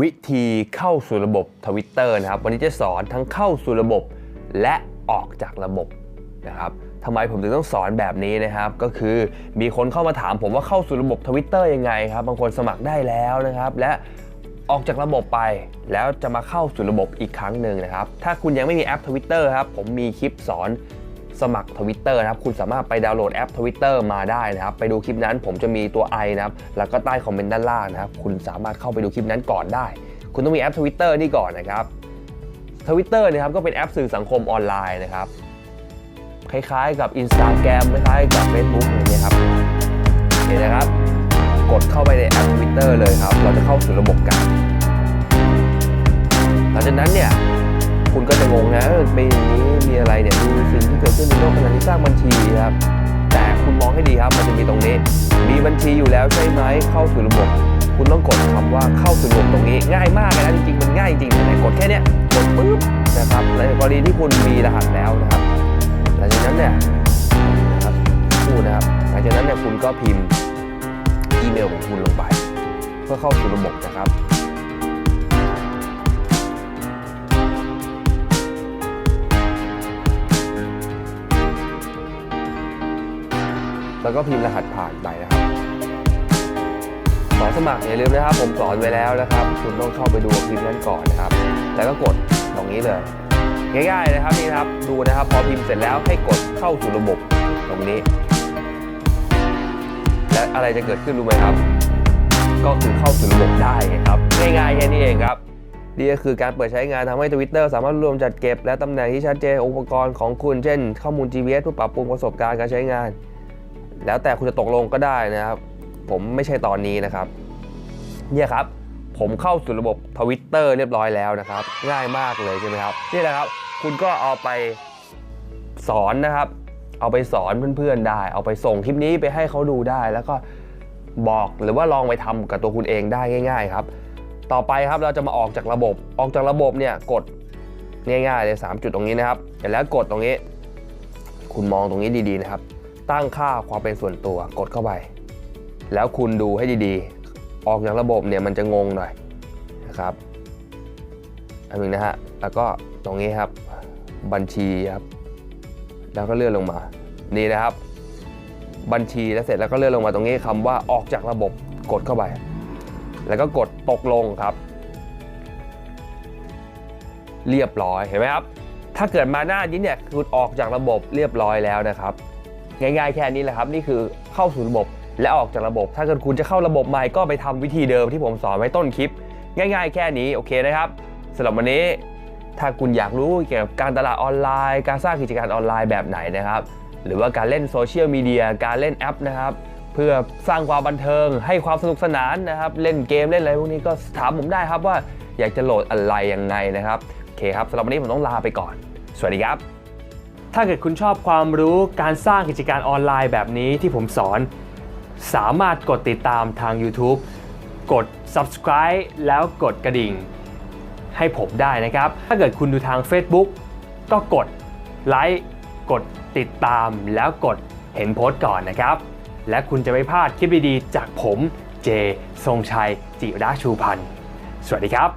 วิธีเข้าสู่ระบบทวิตเตอร์นะครับ วันนี้จะสอนทั้งเข้าสู่ระบบและออกจากระบบนะครับทำไมผมถึงต้องสอนแบบนี้นะครับ ก็คือมีคนเข้ามาถามผมว่าเข้าสู่ระบบทวิตเตอร์ยังไงครับ บางคนสมัครได้แล้วนะครับ และออกจากระบบไป แล้วจะมาเข้าสู่ระบบอีกครั้งหนึ่งนะครับ ถ้าคุณยังไม่มีแอป Twitter ครับ ผมมีคลิปสอน สมัคร Twitter นะครับ คุณสามารถไปดาวน์โหลดแอป Twitter มาได้นะครับ ไปดูคลิปนั้นผมจะมีตัว i นะครับ แล้วก็ใต้คอมเมนต์ด้านล่างนะครับ คุณสามารถเข้าไปดูคลิปนั้นก่อนได้ คุณต้องมีแอป Twitter นี่ก่อนนะครับ Twitter นะครับก็เป็นแอปสื่อสังคมออนไลน์นะครับ คล้ายๆกับ Instagram คล้ายๆกับ Facebook อย่างเงี้ยครับเห็นนะครับ กดเข้าไปในแอป Twitter เลยครับ เราจะเข้าสู่ระบบกันหลังจากนั้นเนี่ย คุณก็จะงงนะเออมีอย่างนี้มีอะไรเนี่ยดูสิ่งที่เกิดขึ้นในโลกขณะที่สร้างบัญชีครับแต่คุณมองให้ดีครับมันจะมีตรงนี้ มีบัญชีอยู่แล้วใช่ไหมเข้าสู่ระบบ คุณต้องกดคำว่าเข้าสู่ระบบตรงนี้ ง่ายมากเลยนะจริงๆมันง่ายจริงๆไหนกดแค่เนี้ยกดปุ๊บนะครับในกรณีที่คุณมีรหัสแล้วนะครับหลังจากนั้นเนี่ยนะครับพูดนะครับหลังจากนั้นเนี่ยคุณก็พิมพ์อีเมลของคุณลงไป เพื่อเข้าสู่ระบบนะครับ แล้วก็พิมพ์รหัสผ่านไปนะครับสอนสมัครอย่าลืมนะครับ ผมสอนไว้แล้วนะครับ คุณต้องเข้าไปดูคลิปนั้นก่อนนะครับ แล้วก็กดตรงนี้เลย ง่ายๆนะครับนี่ครับดูนะครับ พอพิมพ์เสร็จแล้วให้กดเข้าสู่ระบบตรงนี้ และอะไรจะเกิดขึ้นรู้ไหมครับ ก็คือเข้าสู่ระบบได้ครับง่ายๆแค่นี้เองครับนี่ก็คือการเปิดใช้งานทำให้ Twitter สามารถรวมจัดเก็บ และตำแหน่งที่ชัดเจนอุปกรณ์ของคุณ เช่น ข้อมูล GPS เพื่อปรับปรุงประสบการณ์การใช้งาน แล้วแต่คุณจะตกลงก็ได้นะครับ ผมไม่ใช่ตอนนี้นะครับ เนี่ยครับ ผมเข้าสู่ระบบทวิตเตอร์เรียบร้อยแล้วนะครับ ง่ายมากเลยใช่ไหมครับนี่แหละครับ คุณก็เอาไปสอนนะครับ เอาไปสอนเพื่อนๆได้ เอาไปส่งคลิปนี้ไปให้เขาดูได้ แล้วก็บอกหรือว่าลองไปทำกับตัวคุณเองได้ง่าย ๆ ครับ ต่อไปครับเราจะมาออกจากระบบ ออกจากระบบเนี่ยกดง่ายๆเลย3จุดตรงนี้นะครับเสร็จแล้วกดตรงนี้ คุณมองตรงนี้ดีๆนะครับ ตั้งค่าความเป็นส่วนตัวกดเข้าไป แล้วคุณดูให้ดีๆ ออกจากระบบเนี่ยมันจะงงหน่อยนะครับอันนึงนะฮะแล้วก็ตรงนี้ครับบัญชีครับแล้วก็เลื่อนลงมา นี่นะครับ บัญชีแล้วเสร็จแล้วก็เลื่อนลงมาตรงนี้คำว่าออกจากระบบกดเข้าไป แล้วก็กดตกลงครับ เรียบร้อยเห็นไหมครับ ถ้าเกิดมาหน้านี้เนี่ยคุณออกจากระบบเรียบร้อยแล้วนะครับ ง่ายๆแค่นี้แหละครับ นี่คือเข้าสู่ระบบและออกจากระบบ ถ้าเกิดคุณจะเข้าระบบใหม่ก็ไปทำวิธีเดิมที่ผมสอนไว้ต้นคลิป ง่าย ๆ แค่นี้โอเคนะครับสำหรับวันนี้ถ้าคุณอยากรู้เกี่ยวกับการตลาดออนไลน์ การสร้างกิจการออนไลน์แบบไหนนะครับ หรือว่าการเล่นโซเชียลมีเดียการเล่นแอปนะครับเพื่อสร้างความบันเทิง ให้ความสนุกสนานนะครับ เล่นเกมเล่นอะไรพวกนี้ก็ถามผมได้ครับว่าอยากจะโหลดอะไรยังไงนะครับโอเคครับสำหรับวันนี้ผมต้องลาไปก่อน สวัสดีครับ ถ้าเกิดคุณชอบความรู้การสร้างกิจการออนไลน์แบบนี้ที่ผมสอน สามารถกดติดตามทาง YouTube กด subscribe แล้วกดกระดิ่ง ให้ผมได้นะครับ ถ้าเกิดคุณดูทาง Facebook ก็กดไลค์กดติดตามแล้วกดเห็นโพสต์ก่อนนะครับ และคุณจะไม่พลาดคลิปดีๆ จากผมเจ ทรงชัย จิระชูพันธ์ สวัสดีครับ